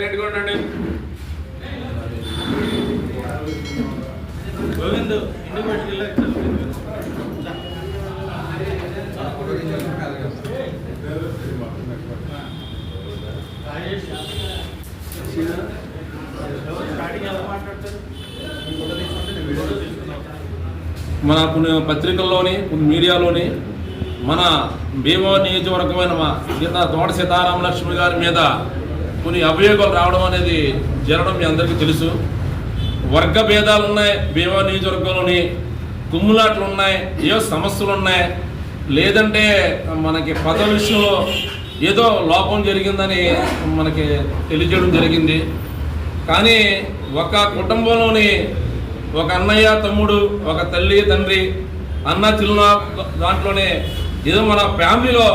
సైలెంట్గా ఉండండి. గోవింద్ పట్టుకెళ్ళి మన కొన్ని పత్రికల్లోని కొన్ని మీడియాలోని మన భీమా నియోజకవర్గమైన మా సీతా తోట సీతారామ లక్ష్మి గారి మీద కొన్ని అభియోగాలు రావడం అనేది జరగడం మీ అందరికీ తెలుసు. వర్గ భేదాలు ఉన్నాయి భీమా నియోజకవర్గంలోని కుమ్ములాట్లు ఉన్నాయి ఏవో సమస్యలు ఉన్నాయి. లేదంటే మనకి పదవి విషయంలో ఏదో లోపం జరిగిందని మనకి తెలియజేయడం జరిగింది. కానీ ఒక కుటుంబంలోని ఒక అన్నయ్య తమ్ముడు ఒక తల్లి తండ్రి అన్న చిన్న దాంట్లోనే ఏదో మన ఫ్యామిలీలో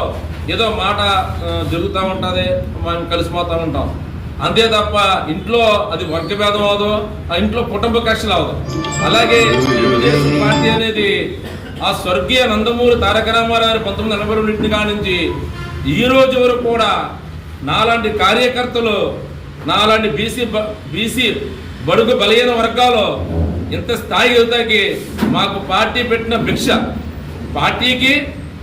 ఏదో మాట జరుగుతూ ఉంటుంది మనం కలిసిపోతూ ఉంటాం. అంతే తప్ప ఇంట్లో అది వర్గభేదం అవదు ఆ ఇంట్లో కుటుంబ కక్షలు అవదు. అలాగే తెలుగుదేశం పార్టీ అనేది ఆ స్వర్గీయ నందమూరి తారక రామారావు పంతొమ్మిది ఎనభై రెండింటి కాడ నుంచి ఈ రోజు వరకు కూడా నాలాంటి కార్యకర్తలు నాలాంటి బీసీ బీసీ బడుగు బలహీన వర్గాలు ఇంత స్థాయి యువతకి మాకు పార్టీ పెట్టిన భిక్ష. పార్టీకి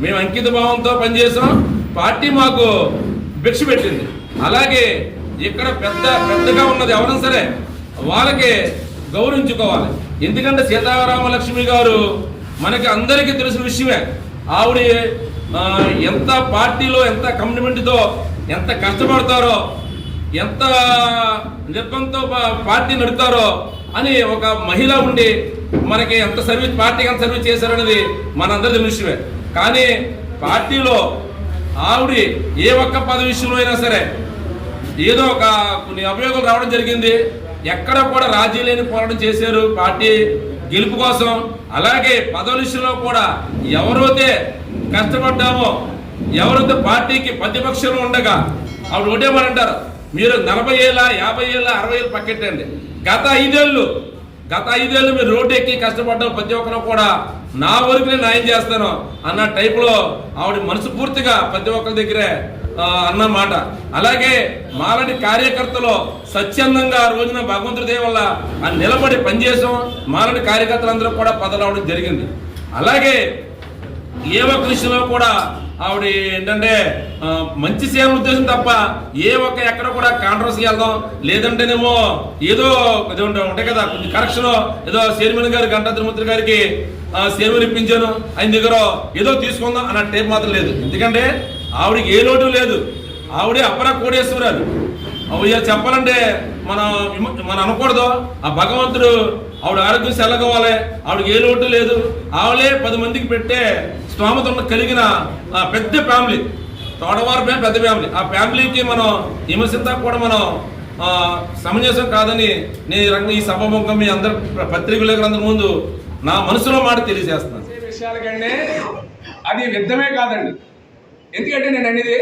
మేము అంకిత భావంతో పనిచేసాం. పార్టీ మాకు భిక్ష పెట్టింది. అలాగే ఇక్కడ పెద్ద పెద్దగా ఉన్నది ఎవరైనా సరే వాళ్ళకి గౌరవించుకోవాలి. ఎందుకంటే సీతారామలక్ష్మి గారు మనకి అందరికీ తెలిసిన విషయమే. ఆవిడ ఎంత పార్టీలో ఎంత కమిట్మెంట్తో ఎంత కష్టపడతారో ఎంత నిర్బంధంతో పార్టీ నడుపుతారో అని ఒక మహిళ ఉండి మనకి ఎంత సర్వీస్ పార్టీకి ఎంత సర్వీస్ చేశారనేది మనందరి విషయమే. కానీ పార్టీలో ఆవిడ ఏ ఒక్క పదవి విషయంలో అయినా సరే ఏదో ఒక కొన్ని అభియోగాలు రావడం జరిగింది. ఎక్కడ కూడా రాజీ లేని పోరాటం చేశారు పార్టీ గెలుపు కోసం. అలాగే పదవుల విషయంలో కూడా ఎవరైతే కష్టపడ్డామో ఎవరైతే పార్టీకి ప్రతిపక్షంలో ఉండగా ఆవిడ ఒకటేమని అంటారు మీరు నలభై ఏళ్ళ యాభై ఏళ్ళ అరవై ఏళ్ళు పక్కెట్టండి. గత ఐదేళ్ళు గత ఐదేళ్ళు మీరు రోడ్డు ఎక్కి కష్టపడ్డ ప్రతి ఒక్కరు కూడా నా వరకు నేను న్యాయం చేస్తాను అన్న టైపులో ఆవిడ మనసు పూర్తిగా ప్రతి ఒక్కరి దగ్గరే అన్న మాట అలాగే మాలాంటి కార్యకర్తలు స్వచ్ఛందంగా ఆ రోజున భగవంతుడి దయ వల్ల ఆ నిలబడి పనిచేసాం. మాలాంటి కార్యకర్తలందరూ కూడా పదలవడం జరిగింది. అలాగే ఏ ఒక్క విషయంలో కూడా ఆవిడ ఏంటంటే మంచి సేవ ఉద్దేశం తప్ప ఏ ఒక్క ఎక్కడ కూడా కాంట్రవర్సీ వెళ్దాం. లేదంటేనేమో ఏదో ఉంటాయి కదా కొంచెం కరెక్షన్ ఏదో చైర్మన్ గారి గంటా తిరుమూర్తి గారికి సేవలు ఇప్పించాను ఆయన దగ్గర ఏదో తీసుకుందాం అన్న టైప్ మాత్రం లేదు. ఎందుకంటే ఆవిడకి ఏ లోటు లేదు. ఆవిడే అపర కోడేశ్వరాలు అవి చెప్పాలంటే మనం మనం అనకూడదు. ఆ భగవంతుడు ఆవిడ ఆరోగ్యం సెల్లగవాలి ఆవిడకి ఏ లోటు లేదు. ఆవిడే పది మందికి పెట్టే స్తోమత కలిగిన పెద్ద ఫ్యామిలీ. తోడవారు ఫ్యామిలీ పెద్ద ఫ్యామిలీ. ఆ ఫ్యామిలీకి మనం విమర్శించా కూడా మనం సమంజసం కాదని నేను ఈ రంగ సభముఖం మీ అందరు పత్రికలందరి ముందు నా మనసులో మాట తెలియజేస్తున్నాను. చేసే విషయాలకంటే అది యుద్ధమే కాదండి. ఎందుకంటే నేను అనేది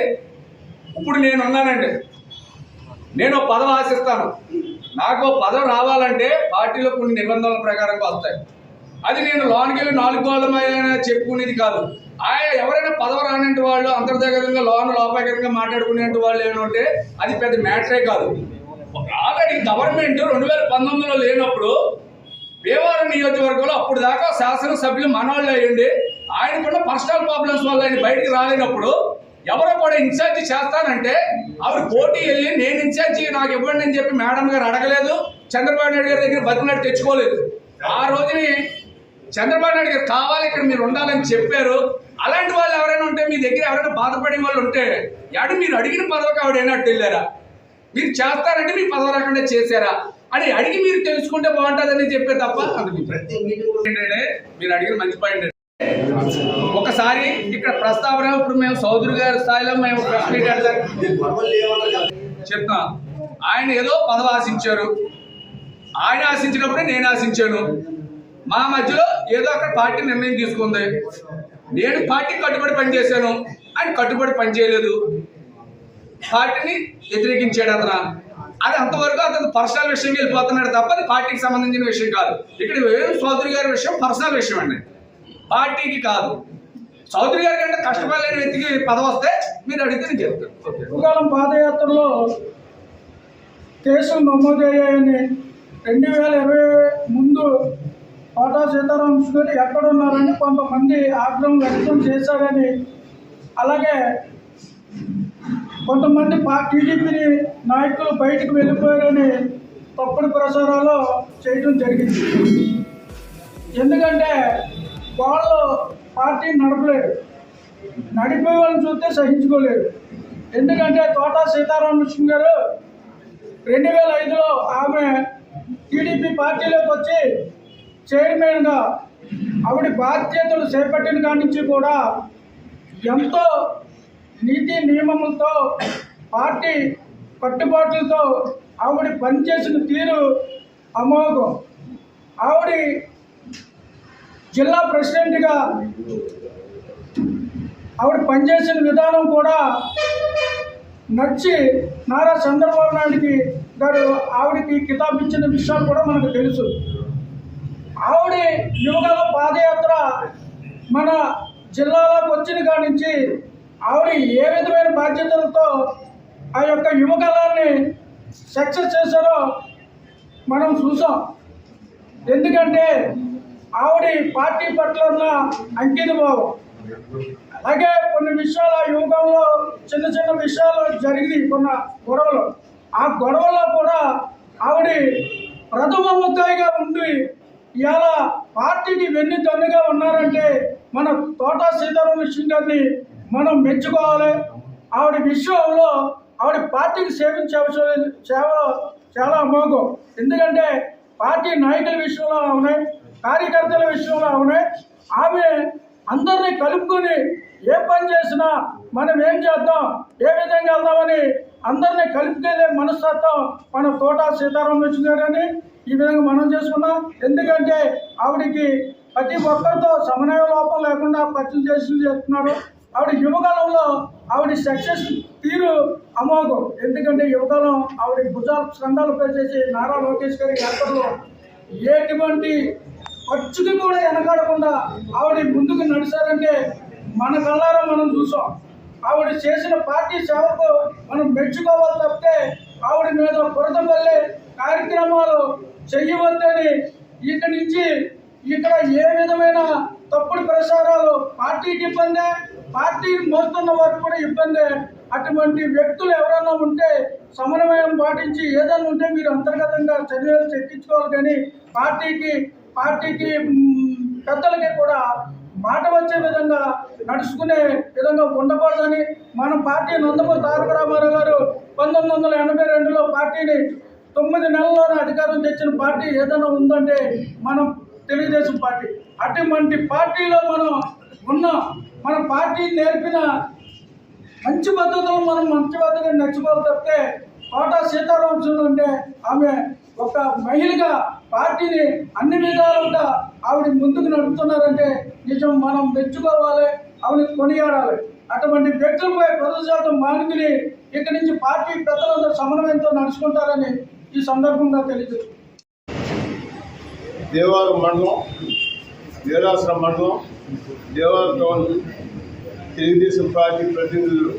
ఇప్పుడు నేను ఉన్నానండి. నేను పదవి ఆశిస్తాను. నాకు పదవి రావాలంటే పార్టీలో కొన్ని నిబంధనల ప్రకారంగా వస్తాయి. అది నేను లోనికి వెళ్ళి నాలుగు గోళమైన చెప్పుకునేది కాదు. ఆయన ఎవరైనా పదవి రానంటే వాళ్ళు అంతర్జాగతంగా లోన్ లోపాయకంగా మాట్లాడుకునేటువంటి వాళ్ళు ఏమంటే అది పెద్ద మ్యాటరే కాదు. ఆల్రెడీ గవర్నమెంట్ రెండు వేల పంతొమ్మిదిలో లేనప్పుడు భీమవరం నియోజకవర్గంలో అప్పుడు దాకా శాసనసభ్యులు మనవాళ్ళు అయ్యండి ఆయనకున్న పర్సనల్ ప్రాబ్లమ్స్ వల్ల ఆయన బయటికి రాలేనప్పుడు ఎవరో కూడా ఇన్ఛార్జి చేస్తానంటే ఆవిడ పోటీ వెళ్ళి నేను ఇన్ఛార్జి నాకు ఇవ్వండి అని చెప్పి మేడం గారు అడగలేదు. చంద్రబాబు నాయుడు గారి దగ్గర బతిమలాడి తెచ్చుకోలేదు. ఆ రోజుని చంద్రబాబు నాయుడు గారు కావాలి ఇక్కడ మీరు ఉండాలని చెప్పారు. అలాంటి వాళ్ళు ఎవరైనా ఉంటే మీ దగ్గర ఎవరైనా బాధపడే వాళ్ళు ఉంటే ఎడు మీరు అడిగిన పదవికి ఆవిడ అయినట్టు వెళ్ళారా? మీరు చేస్తారంటే మీ పదవి రాకుండా చేశారా? అని అడిగి మీరు తెలుసుకుంటే బాగుంటుందని చెప్పే తప్ప. ఏంటంటే మీరు అడిగిన మంచి పాయింట్ ఒకసారి ఇక్కడ ప్రస్తావన ఇప్పుడు మేము సౌదరి గారి స్థాయిలో మేము పెడతాం. చెప్తాం. ఆయన ఏదో పదవి ఆశించారు. ఆయన ఆశించినప్పుడే నేను ఆశించాను. మా మధ్యలో ఏదో అక్కడ పార్టీ నిర్ణయం తీసుకుంది. నేను పార్టీ కట్టుబడి పనిచేశాను. ఆయన కట్టుబడి పనిచేయలేదు. పార్టీని వ్యతిరేకించాడు అతను. అది అంతవరకు అతను పర్సనల్ విషయం వెళ్ళిపోతున్నాడు తప్ప అది పార్టీకి సంబంధించిన విషయం కాదు. ఇక్కడ చౌదరి గారి విషయం పర్సనల్ విషయం అండి. పార్టీకి కాదు. చౌదరి గారి కంటే కష్టపడలేని వ్యక్తికి పదవి వస్తే మీరు అడిగితే నేను చెప్తాను కాలం పాదయాత్రలో కేసులు నమోదయ్యాయని రెండు వేల ఇరవై ముందు కోటా సీతారాం గారు ఎక్కడున్నారని కొంతమంది ఆగ్రహం వ్యక్తం చేశారని అలాగే కొంతమంది పా టీడీపీ నాయకులు బయటకు వెళ్ళిపోయారని తప్పుడు ప్రచారాలు చేయడం జరిగింది. ఎందుకంటే వాళ్ళు పార్టీ నడపలేరు. నడిపే వాళ్ళని చూస్తే సహించుకోలేరు. ఎందుకంటే తోటా సీతారామకృష్ణ గారు రెండు వేల ఐదులో ఆమె టీడీపీ పార్టీలోకి వచ్చి చైర్మన్గా ఆవిడ బాధ్యతలు చేపట్టిన కాడి నుంచి కూడా ఎంతో నీతి నియమములతో పార్టీ కట్టుబాట్లతో ఆవిడ పనిచేసిన తీరు అమోఘం. ఆవిడ జిల్లా ప్రెసిడెంట్గా ఆవిడ పనిచేసిన విధానం కూడా నచ్చి నారా చంద్రబాబు నాయుడికి గారు ఆవిడకి కితాబ్ ఇచ్చిన విషయాలు కూడా మనకు తెలుసు. ఆవిడ యువగల పాదయాత్ర మన జిల్లాలోకి వచ్చిన కాడి నుంచి ఆవిడ ఏ విధమైన బాధ్యతలతో ఆ యొక్క యువకళాన్ని సక్సెస్ చేశారో మనం చూసాం. ఎందుకంటే ఆవిడ పార్టీ పట్ల ఉన్న అంకిత భావం. అలాగే కొన్ని విషయాలు ఆ యువకంలో చిన్న చిన్న విషయాలు జరిగింది కొన్ని గొడవలు. ఆ గొడవలో కూడా ఆవిడ ప్రథమ ముద్దాయిగా ఉండి ఇవాళ పార్టీకి వెన్ను తన్నుగా ఉన్నారంటే మన తోటా విషయం గారిని మనం మెచ్చుకోవాలి. ఆవిడ విషయంలో ఆవిడ పార్టీకి సేవించే అవసరం సేవ చాలా అమోఘం ఎందుకంటే పార్టీ నాయకుల విషయంలో అవునాయి కార్యకర్తల విషయంలో అవునాయి. ఆమె అందరినీ కలుపుకొని ఏ పని చేసినా మనం ఏం చేద్దాం ఏ విధంగా వెళ్దామని అందరినీ కలుపుకెళ్ళే మనస్తత్వం మన తోట సీతారామకృష్ణ గారని ఈ విధంగా మనం చేసుకున్నాం. ఎందుకంటే ఆవిడికి ప్రతి ఒక్కరితో సమన్వయ లోపం లేకుండా పరిచయం చేసి చేస్తున్నారు. ఆవిడ యువకాలంలో ఆవిడ సక్సెస్ తీరు అమోఘం. ఎందుకంటే యువకాలం ఆవిడ భుజాలు స్కంధాలు పేసేసి నారా లోకేష్ గారి యాత్రలో ఎటువంటి ఖర్చుకి కూడా వెనకాడకుండా ఆవిడ ముందుకు నడిచారంటే మన కళ్ళారా మనం చూసాం. ఆవిడ చేసిన పార్టీ సేవకు మనం మెచ్చుకోవాలి తప్పితే ఆవిడ మీద బురద పల్లె కార్యక్రమాలు చెయ్యవద్దని ఇక్కడి నుంచి ఇక్కడ ఏ విధమైన తప్పుడు ప్రసారాలు పార్టీకి ఇబ్బందే? పార్టీ మోస్తున్న వారికి కూడా ఇబ్బందే. అటువంటి వ్యక్తులు ఎవరైనా ఉంటే సమన్వయం పాటించి ఏదైనా ఉంటే మీరు అంతర్గతంగా చర్యలు చెక్కించుకోవాలి కానీ పార్టీకి పార్టీకి పెద్దలకి కూడా మాట వచ్చే విధంగా నడుచుకునే విధంగా ఉండకూడదని మన పార్టీ నందమూరి తారక రామారావు గారు పంతొమ్మిది వందల ఎనభై రెండులో పార్టీని తొమ్మిది నెలల్లోనే అధికారం తెచ్చిన పార్టీ ఏదైనా ఉందంటే మనం తెలుగుదేశం పార్టీ. అటువంటి పార్టీలో మనం ఉన్న మన పార్టీ నేర్పిన మంచి పద్ధతులు మనం మంచి పద్ధతిని నచ్చుకోవాలి తప్పితే కోట సీతారామచంద్ర అంటే ఆమె ఒక మహిళగా పార్టీని అన్ని విధాలుగా ఆవిడ ముందుకు నడుపుతున్నారంటే నిజం మనం మెచ్చుకోవాలి ఆవిడ కొనియాడాలి. అటువంటి వ్యక్తులపై ప్రజల శాతం మానుకుని ఇక్కడి నుంచి పార్టీ పెద్దలందరూ సమన్వయంతో నడుచుకుంటారని ఈ సందర్భంగా తెలియదు దేవారం మండలం వీరాసరం మండలం దేవారం టౌన్ తెలుగుదేశం పార్టీ ప్రతినిధులు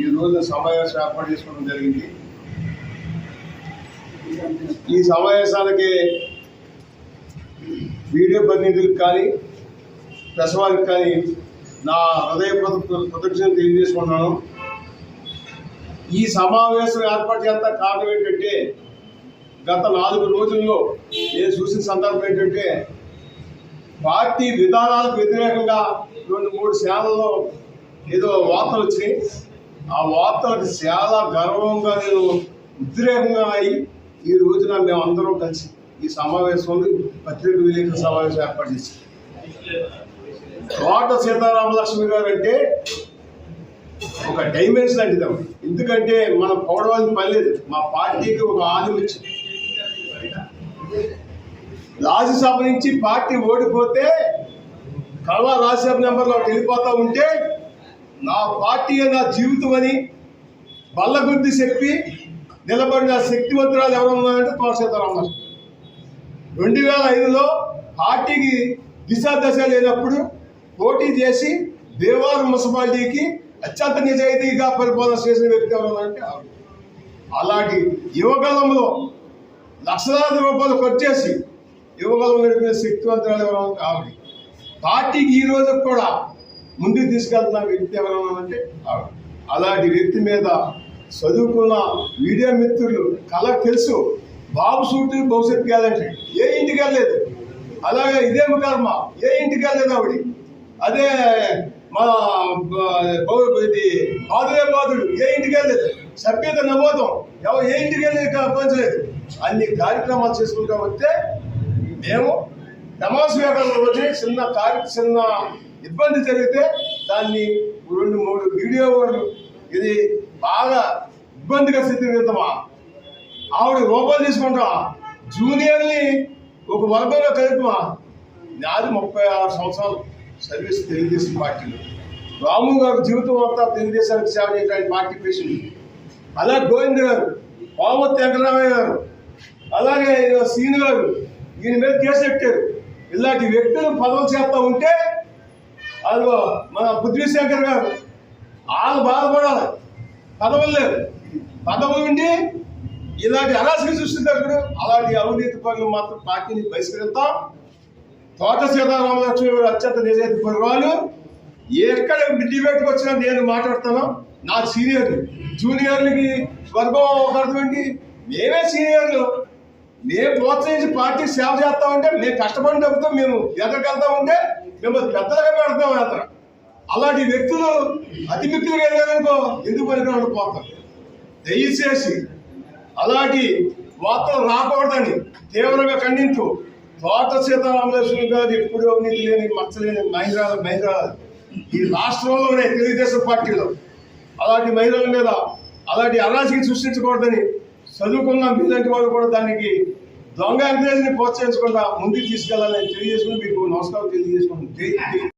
ఈ రోజు సమావేశం ఏర్పాటు చేసుకోవడం జరిగింది. ఈ సమావేశాలకి వీడియో ప్రతినిధులకు కానీ ప్రెస్ వారికి కానీ నా హృదయ ప్రదక్షిణ తెలియజేసుకుంటున్నాను. ఈ సమావేశం ఏర్పాటు చేస్తా కారణం ఏంటంటే గత నాలుగు రోజుల్లో నేను చూసిన సందర్భం ఏంటంటే పార్టీ విధానాలకు వ్యతిరేకంగా రెండు మూడు శాలలో ఏదో వార్తలు వచ్చినాయి ఆ వార్తలకు చాలా గర్వంగా నేను ఉద్రేకంగా అయి ఈ రోజున మేము అందరం కలిసి ఈ సమావేశంలో పత్రిక విలేకరుల సమావేశం ఏర్పాటు చేశాం. కోట సీతారామలక్ష్మి గారు అంటే ఒక డైమెన్షన్ లాంటిది ఎందుకంటే మనం పోవడం పని లేదు. మా పార్టీకి ఒక ఆదిమిచ్చింది రాజ్యసభ నుంచి పార్టీ ఓడిపోతే కళ రాజ్యసభ నెంబర్లో వెళ్ళిపోతా ఉంటే నా పార్టీ నా జీవితం అని బల్లగుద్ది చెప్పి నిలబడిన శక్తివంతురాలు ఎవరు ఉన్నారంటే కోట సీతారామలక్ష్మి రెండు వేల ఐదులో పార్టీకి దిశా దశ లేనప్పుడు పోటీ చేసి దేవారం మున్సిపాలిటీకి అత్యంత నిజాయితీగా పరిపాలన చేసిన వ్యక్తి ఎవరు అలాంటి యువకాలంలో లక్షలాది రూపాయలు ఖర్చేసి యువకులు నడిపిన శక్తివంతురాలు ఎవరైనా ఆవిడ. పార్టీకి ఈ రోజు కూడా ముందుకు తీసుకెళ్తున్న వ్యక్తి ఎవరైనా అంటే ఆవిడ. అలాంటి వ్యక్తి మీద చదువుకున్న మీడియా మిత్రులు కళ తెలుసు బాబు సూటి భవిష్యత్తు కాదంటే ఏ ఇంటికి వెళ్ళలేదు. అలాగే ఇదేం కర్మ ఏ ఇంటికి వెళ్ళలేదు ఆవిడ. అదే మా ఇది బాదులే బాధుడు ఏ ఇంటికి వెళ్ళలేదు. సభ్యత నమోదం. ఎవరు ఏ ఇంటికి వెళ్ళలేదు పంచలేదు అన్ని కార్యక్రమాలు చేసుకుంటా వస్తే మేము నమాజ్ వ్యాపారంలో వచ్చి చిన్న కార్య చిన్న ఇబ్బంది జరిగితే దాన్ని రెండు మూడు వీడియో వాళ్ళు ఇది బాగా ఇబ్బందిగా స్థితిగతమా ఆవిడ రూపాయలు తీసుకుంటా. జూనియర్ని ఒక వర్గంలో కలిపమా నాది ముప్పై ఆరు సంవత్సరాలు సర్వీస్ తెలుగుదేశం పార్టీలో. రాము గారు జీవితం అంతా తెలుగుదేశానికి సేవ చేయడానికి పార్టీ పేషెంట్ అలా గోవింద్ గారు పామతి వెంకటరామయ్య గారు అలాగే సీని గారు దీని మీద కేసు పెట్టారు. ఇలాంటి వ్యక్తులు పదవులు చేస్తూ ఉంటే అది మన పృథ్వీశంకర్ గారు వాళ్ళు బాధపడాలి. పదవులు లేవు. పదవులు ఉండి ఇలాంటి అరాచక సృష్టిస్తారు అలాంటి అవినీతి పనులు మాత్రం పార్టీని బహిష్కరిస్తాం తోట సీతారామలక్ష్మి గారు అత్యంత నిజాయితీ పరువాలు ఎక్కడ డిబేట్కి వచ్చినా నేను మాట్లాడతాను. నా సీనియర్ జూనియర్లకి స్వర్గం ఒకటి మేమే సీనియర్లు. మేము ప్రోత్సహించి పార్టీ సేవ చేస్తా ఉంటే మేము కష్టపడి డబ్బుతో మేము ఎక్కడికి ఉంటే మేము పెద్దలుగా పెడతాం యాత్ర. అలాంటి వ్యక్తులు అతి మిక్కులుగా వెళ్ళారనుకో ఎందుకు పనికిరాడు పోతాం దయచేసి అలాంటి వార్తలు రాకూడదని తీవ్రంగా ఖండించు. తోట సీతారామలక్ష్మి గారు ఎప్పుడు అవినీతి లేని మచ్చలేని మహిళ మహిళ ఈ రాష్ట్రంలోనే తెలుగుదేశం పార్టీలో. అలాంటి మహిళల మీద అలాంటి అరాజకీ సృష్టించకూడదని చదువుకున్న మీలాంటి వాళ్ళు కూడా దానికి దొంగ ఎంకరేజ్ని ప్రోత్సహించకుండా ముందుకు తీసుకెళ్ళాలని తెలియజేసుకుని మీకు నమస్కారం తెలియజేసుకున్నాను